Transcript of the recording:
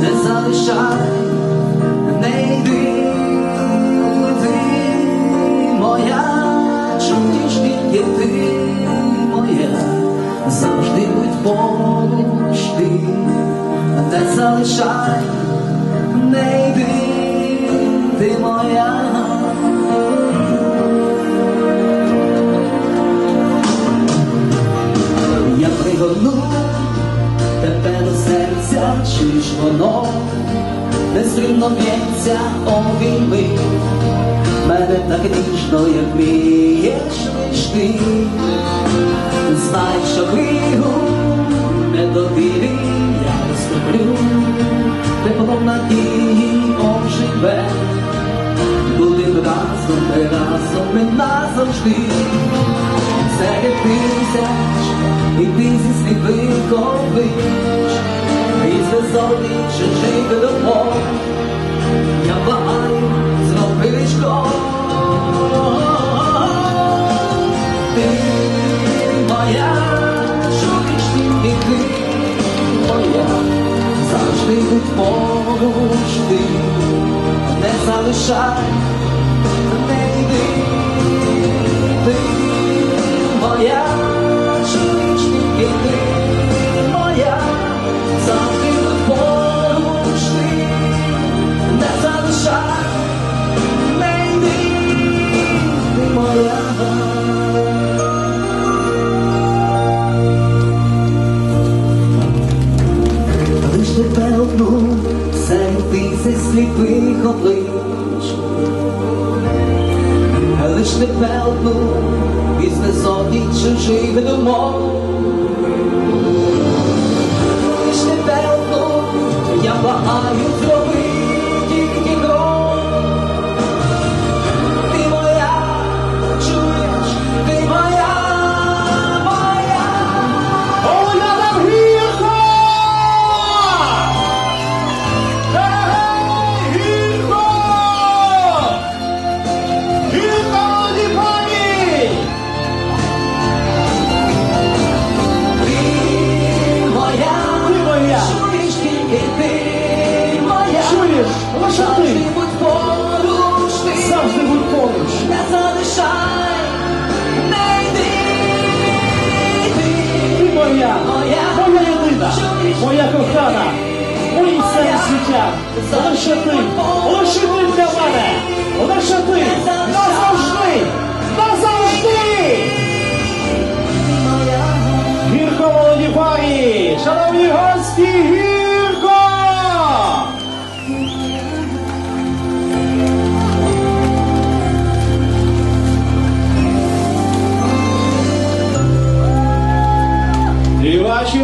не залишай, не йди, ти моя, тільки ти моя, завжди будь поруч ти, не залишай, не йди, ти моя. Чи ж воно нестримно б'ється обійми мене так ніжно, як вмієш лиш ти. Знай, що кригу недовірі я розтоплю, теплом надії оживе, будем разом, ми разом, ми назавжди. Серед тисяч і тисяч сліпих облич, чужих я благаю знов кричком. Ти моя, ти моя, завжди будь поруч. Ти, не залишай, сліпих облич, лиш не пелну із безодні чужих думок. Лиш не одну я благаю завжди будь поруч ти, Завжди будь поруч! не залишай, не йди, ти моя! моя, Моя єдина! Моя кохана! Мої все життя! Лише ти! Лише ти для мене! Лише ти! Назавжди! Назавжди! Гірко, молоді! Шановні гості, гірко! І ваші